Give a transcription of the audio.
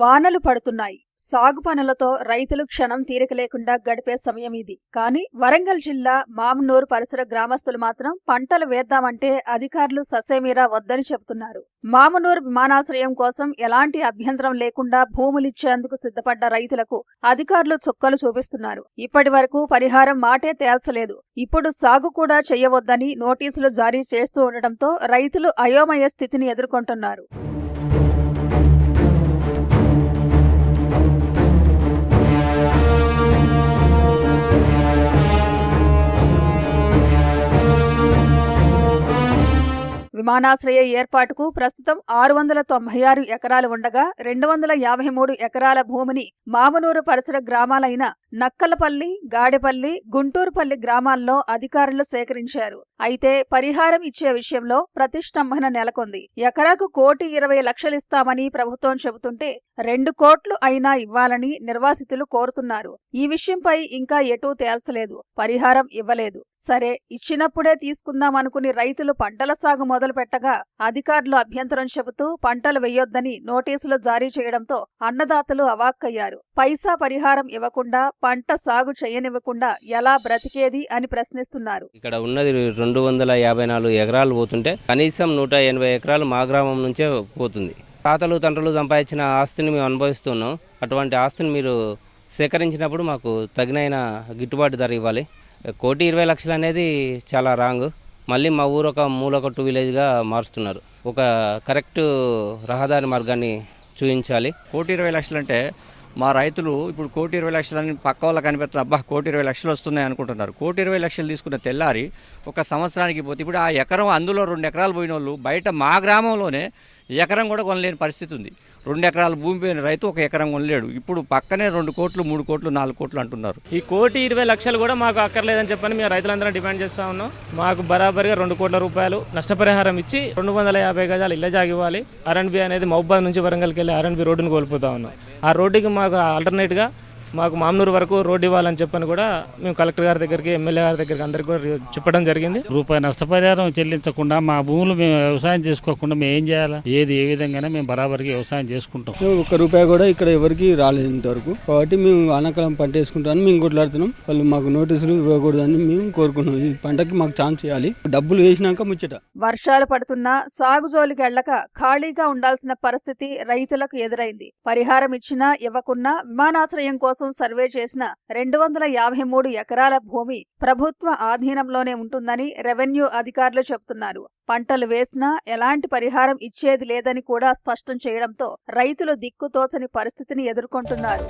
వానలు పడుతున్నాయి. సాగు పనులతో రైతులు క్షణం తీరిక లేకుండా గడిపే సమయం ఇది. కానీ వరంగల్ జిల్లా మామనూరు పరిసర గ్రామస్తులు మాత్రం పంటలు వేద్దామంటే అధికారులు ససేమీరా వద్దని చెబుతున్నారు. మామనూరు విమానాశ్రయం కోసం ఎలాంటి అభ్యంతరం లేకుండా భూములిచ్చేందుకు సిద్ధపడ్డ రైతులకు అధికారులు చుక్కలు చూపిస్తున్నారు. ఇప్పటి వరకు పరిహారం మాటే తేల్చలేదు. ఇప్పుడు సాగు కూడా చేయవద్దని నోటీసులు జారీ చేస్తూ ఉండటంతో రైతులు అయోమయ స్థితిని ఎదుర్కొంటున్నారు. విమానాశ్రయ ఏర్పాటుకు ప్రస్తుతం ఆరు వందల తొంభై ఆరు ఎకరాలు ఉండగా రెండు వందల యాభై మూడు ఎకరాల భూమిని మామనూరు పరిసర గ్రామాలైన నక్కలపల్లి గాడెపల్లి గుంటూరుపల్లి గ్రామాల్లో అధికారులు సేకరించారు. అయితే పరిహారం ఇచ్చే విషయంలో ప్రతిష్టంభన నెలకొంది. ఎకరాకు కోటి ఇరవై లక్షలిస్తామని ప్రభుత్వం చెబుతుంటే రెండు కోట్లు అయినా ఇవ్వాలని నిర్వాసితులు కోరుతున్నారు. ఈ విషయంపై ఇంకా ఎటూ తేల్చలేదు. పరిహారం ఇవ్వలేదు. సరే ఇచ్చినప్పుడే తీసుకుందామనుకుని రైతులు పంటల సాగు మొదలు పెట్టగా అధికారులు అభ్యంతరం చెబుతూ పంటలు వెయ్యొద్దని నోటీసులు జారీ చేయడంతో అన్నదాతలు అవాక్కయ్యారు. పైసా పరిహారం ఇవ్వకుండా పంట సాగు చేయనివ్వకుండా ఎలా బ్రతికేది అని ప్రశ్నిస్తున్నారు. ఇక్కడ ఉన్నది రెండు వందల యాభై నాలుగు ఎకరాలు పోతుంటే కనీసం నూట ఎనభై ఎకరాలు మా గ్రామం నుంచే పోతుంది. తాతలు తండ్రులు సంపాదించిన ఆస్తిని మేము అనుభవిస్తున్నాం. అటువంటి ఆస్తిని మీరు సేకరించినప్పుడు మాకు తగినైన గిట్టుబాటు ధర ఇవ్వాలి. కోటి ఇరవై లక్షలు అనేది చాలా రాంగ్. మళ్ళీ మా ఊరు ఒక మూలకొట్టు విలేజ్గా మారుస్తున్నారు. ఒక కరెక్ట్ రహదారి మార్గాన్ని చూపించాలి. కోటి ఇరవై లక్షలు అంటే మా రైతులు ఇప్పుడు కోటి ఇరవై లక్షలని పక్క వాళ్ళకి కనిపిస్తుంది అబ్బా కోటి ఇరవై లక్షలు వస్తున్నాయి అనుకుంటున్నారు. కోటి ఇరవై లక్షలు తీసుకున్న తెల్లారి ఒక సంవత్సరానికి పోతే ఇప్పుడు ఆ ఎకరం అందులో రెండు ఎకరాలు పోయిన వాళ్ళు బయట మా గ్రామంలోనే ఎకరం కూడా కొనలేని పరిస్థితి ఉంది. రెండు ఎకరాల భూమి పోయిన రైతు ఒక ఎకరం కొనలేడు. ఇప్పుడు పక్కనే రెండు కోట్లు మూడు కోట్లు నాలుగు కోట్లు అంటున్నారు. ఈ కోటి ఇరవై లక్షలు కూడా మాకు అక్కర్లేదని చెప్పని మేము రైతులందరం డిమాండ్ చేస్తా ఉన్నాం. మాకు బరాబరిగా రెండు కోట్ల రూపాయలు నష్టపరిహారం ఇచ్చి రెండు వందల యాభై గజాలు ఇళ్ళ జాగి ఇవ్వాలి. ఆర్ఎన్బి అనేది మహబాద్ నుంచి వరంగల్కి వెళ్ళి ఆర్ఎన్బి రోడ్డును కోల్పోతా ఉన్నాం. ఆ రోడ్డుకి మాకు ఆల్టర్నేట్గా మాకు మామనూరు వరకు రోడ్డు ఇవ్వాలని చెప్పని కూడా మేము కలెక్టర్ గారి దగ్గరికి ఎమ్మెల్యే గారి దగ్గరికి అందరికీ కూడా చెప్పడం జరిగింది. రూపాయి నష్టపరిహారం చెల్లించకుండా మా భూములు మేము వ్యవసాయం చేసుకోకుండా మేము ఏం చేయాలి? ఏది ఏ విధంగానే మేము బరాబరికి వ్యవసాయం చేసుకుంటాం. ఒక్క రూపాయి కూడా ఇక్కడ ఎవరికి రాలేదు ఇంతవరకు. కాబట్టి మేము వానాకాలం పంట వేసుకుంటామని మేము కొట్లాడుతున్నాం. వాళ్ళు మాకు నోటీసులు ఇవ్వకూడదని మేము కోరుకున్నాం. ఈ పంటకి మాకు ఛాన్స్ ఇవ్వాలి. డబ్బులు వేసినాక ముచ్చట. వర్షాలు పడుతున్నా సాగు జోలికి వెళ్ళక ఖాళీగా ఉండాల్సిన పరిస్థితి రైతులకు ఎదురైంది. పరిహారం ఇచ్చినా ఇవ్వకున్నా విమానాశ్రయం కోసం సర్వే చేసిన రెండు వందల యాభై మూడు ఎకరాల భూమి ప్రభుత్వ ఆధీనంలోనే ఉంటుందని రెవెన్యూ అధికారులు చెబుతున్నారు. పంటలు వేసినా ఎలాంటి పరిహారం ఇచ్చేది లేదని కూడా స్పష్టం చేయడంతో రైతులు దిక్కుతోచని పరిస్థితిని ఎదుర్కొంటున్నారు.